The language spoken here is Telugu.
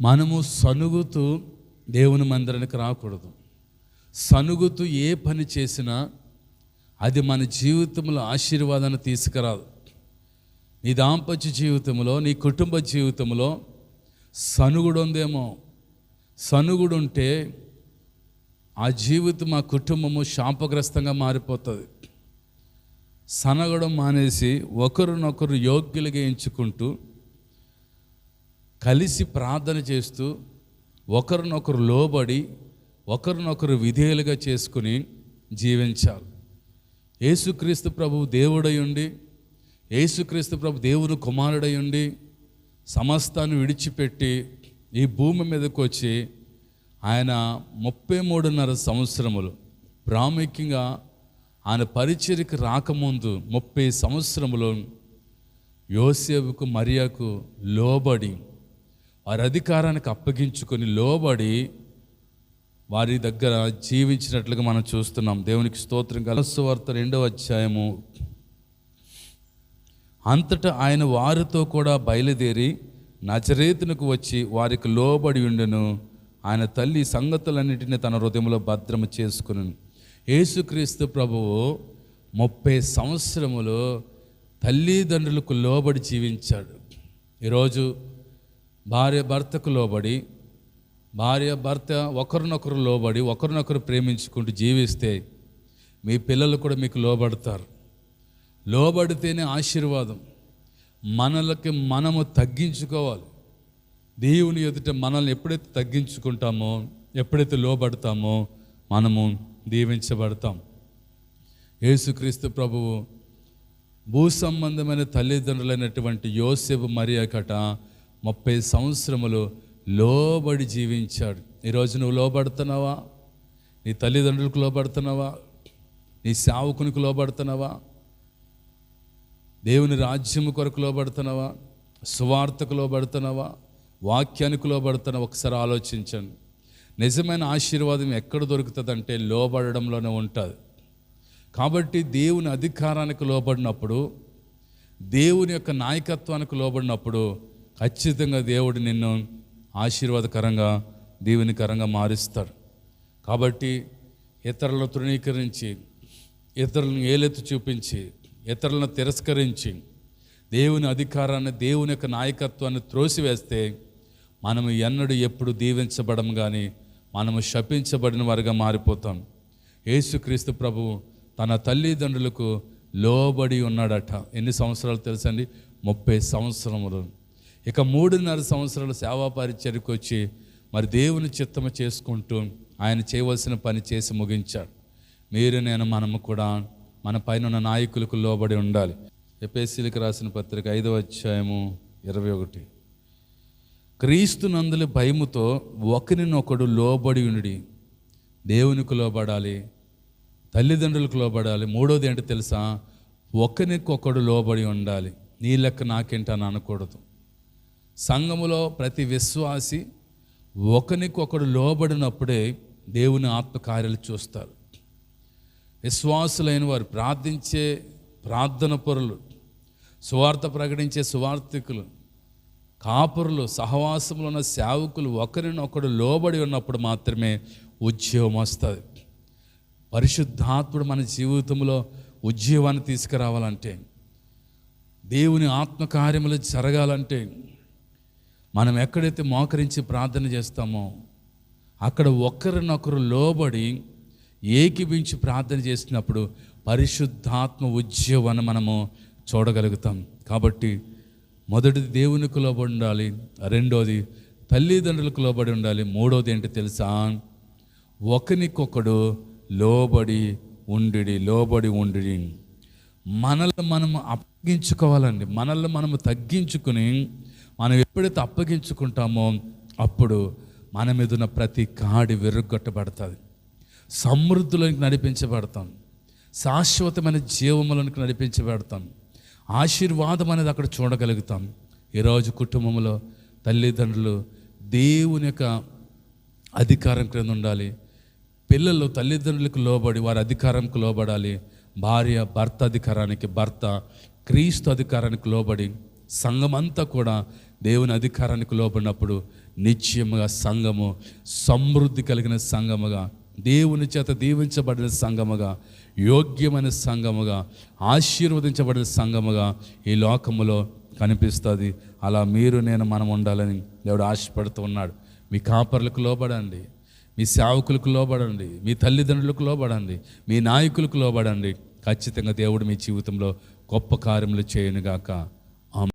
మనము సనుగుతూ దేవుని మందిరానికి రాకూడదు. సనుగుతూ ఏ పని చేసినా అది మన జీవితంలో ఆశీర్వాదాన్ని తీసుకురాదు. నీ దాంపత్య జీవితంలో నీ కుటుంబ జీవితంలో సనుగుడు ఉందేమో సనుగుడు ఉంటే ఆ జీవితం ఆ కుటుంబము శాపగ్రస్తంగా మారిపోతుంది. సనగడం మానేసి ఒకరినొకరు యోగ్యులుగా ఎంచుకుంటూ కలిసి ప్రార్థన చేస్తూ ఒకరినొకరు లోబడి ఒకరినొకరు విధేయులుగా చేసుకుని జీవించాలి. యేసుక్రీస్తు ప్రభు దేవుడై ఉండి యేసుక్రీస్తు ప్రభు దేవుని కుమారుడై ఉండి సమస్తాన్ని విడిచిపెట్టి ఈ భూమి మీదకి వచ్చి ఆయన ముప్పై మూడున్నర సంవత్సరములు ప్రాముఖ్యంగా ఆయన పరిచర్కి రాకముందు ముప్పై సంవత్సరములు యోసేపుకు మరియాకు లోబడి వారి అధికారానికి అప్పగించుకొని లోబడి వారి దగ్గర జీవించినట్లుగా మనం చూస్తున్నాం. దేవునికి స్తోత్రం. కలస్వార్త రెండవ అధ్యాయము. అంతటా ఆయన వారితో కూడా బయలుదేరి నచరేతునకు వచ్చి వారికి లోబడి ఉండెను. ఆయన తల్లి సంగతులన్నిటిని తన హృదయంలో భద్రము చేసుకుని. యేసుక్రీస్తు ప్రభువు ముప్పై సంవత్సరములు తల్లిదండ్రులకు లోబడి జీవించాడు. ఈరోజు భార్య భర్తకు లోబడి భార్య భర్త ఒకరినొకరు లోబడి ఒకరినొకరు ప్రేమించుకుంటూ జీవిస్తే మీ పిల్లలు కూడా మీకు లోబడతారు. లోబడితేనే ఆశీర్వాదం. మనలకి మనము తగ్గించుకోవాలి. దేవుని ఎదుట మనల్ని ఎప్పుడైతే తగ్గించుకుంటామో ఎప్పుడైతే లోబడతామో మనము దీవించబడతాం. యేసుక్రీస్తు ప్రభువు భూ సంబంధమైన తల్లిదండ్రులైనటువంటి యోసేపు మరియకట ముప్పై సంవత్సరములు లోబడి జీవించాడు. ఈరోజు నువ్వు లోబడుతున్నావా? నీ తల్లిదండ్రులకు లోబడుతున్నావా? నీ సేవకునికి లోబడుతున్నావా? దేవుని రాజ్యము కొరకు లోబడుతున్నావా? సువార్తకు లోబడుతున్నావా? వాక్యానికి లోబడుతున్నావా? ఒకసారి ఆలోచించండి. నిజమైన ఆశీర్వాదం ఎక్కడ దొరుకుతుందంటే లోబడడంలోనే ఉంటుంది. కాబట్టి దేవుని అధికారానికి లోబడినప్పుడు దేవుని యొక్క నాయకత్వానికి లోబడినప్పుడు ఖచ్చితంగా దేవుడు నిన్ను ఆశీర్వాదకరంగా దీవెనికరంగా మారుస్తాడు. కాబట్టి ఇతరులను తృణీకరించి ఇతరులను ఏలెత్తు చూపించి ఇతరులను తిరస్కరించి దేవుని అధికారాన్ని దేవుని యొక్క నాయకత్వాన్ని త్రోసివేస్తే మనము ఎన్నడూ ఎప్పుడు దీవించబడం కానీ మనము శపించబడిన వారిగా మారిపోతాం. యేసుక్రీస్తు ప్రభువు తన తల్లిదండ్రులకు లోబడి ఉన్నాడట. ఎన్ని సంవత్సరాలు తెలుసండి? ముప్పై సంవత్సరములు. ఇక మూడున్నర సంవత్సరాల సేవా పరిచర్యకు వచ్చి మరి దేవుని చిత్తము చేసుకుంటూ ఆయన చేయవలసిన పని చేసి ముగించాడు. మీరు నేను మనము కూడా మన పైన ఉన్న నాయకులకు లోబడి ఉండాలి. ఎపిఎస్సీలకు రాసిన పత్రిక ఐదవ అధ్యాయము ఇరవై ఒకటి. క్రీస్తు నందుల భయముతో ఒకరినొకడు లోబడి ఉండి దేవునికి లోబడాలి తల్లిదండ్రులకు లోబడాలి. మూడోది ఏంటో తెలుసా? ఒకరికొకడు లోబడి ఉండాలి. నీ లెక్క నాకేంటని అనకూడదు. సంఘములో ప్రతి విశ్వాసి ఒకరికొకడు లోబడినప్పుడే దేవుని ఆత్మకార్యాలు చూస్తారు. విశ్వాసులైన వారు ప్రార్థించే ప్రార్థన పరులు సువార్త ప్రకటించే సువార్థికులు కాపురులు సహవాసంలో ఉన్న సేవకులు ఒకరినొకడు లోబడి ఉన్నప్పుడు మాత్రమే ఉద్యోగం వస్తుంది. పరిశుద్ధాత్ముడు మన జీవితంలో ఉద్యోగాన్ని తీసుకురావాలంటే దేవుని ఆత్మకార్యములు జరగాలంటే మనం ఎక్కడైతే మోకరించి ప్రార్థన చేస్తామో అక్కడ ఒకరినొకరు లోబడి ఏకీభించి ప్రార్థన చేసినప్పుడు పరిశుద్ధాత్మ ఉద్యోగాన్ని మనము చూడగలుగుతాం. కాబట్టి మొదటిది దేవునికి లోబడి ఉండాలి రెండోది తల్లిదండ్రులకు లోబడి ఉండాలి మూడోది ఏంటి తెలుసా? ఒకరికొకడు లోబడి ఉండి లోబడి ఉండి మనల్ని మనం అప్పగించుకోవాలండి. మనల్ని మనము తగ్గించుకుని మనం ఎప్పుడైతే అప్పగించుకుంటామో అప్పుడు మన మీద ఉన్న ప్రతి కాడి విరుగొట్టబడుతుంది సమృద్ధిలోనికి నడిపించబడతాం. శాశ్వతమైన జీవములకు నడిపించబడతాం. ఆశీర్వాదం అనేది అక్కడ చూడగలుగుతాం. ఈరోజు కుటుంబంలో తల్లిదండ్రులు దేవుని యొక్క అధికారం క్రింద ఉండాలి. పిల్లలు తల్లిదండ్రులకు లోబడి వారి అధికారంకు లోబడాలి. భార్య భర్త అధికారానికి భర్త క్రీస్తు అధికారానికి లోబడి సంఘమంతా కూడా దేవుని అధికారానికి లోపడినప్పుడు నిశ్చయముగా సంఘము సమృద్ధి కలిగిన సంఘముగా దేవుని చేత దీవించబడిన సంఘముగా యోగ్యమైన సంఘముగా ఆశీర్వదించబడిన సంఘముగా ఈ లోకములో కనిపిస్తుంది. అలా మీరు నేను మనం ఉండాలని దేవుడు ఆశపడుతూ ఉన్నాడు. మీ కాపర్లకు లోబడండి. మీ సేవకులకు లోబడండి. మీ తల్లిదండ్రులకు లోబడండి. మీ నాయకులకు లోబడండి. ఖచ్చితంగా దేవుడు మీ జీవితంలో గొప్ప కార్యములు చేయనుగాక.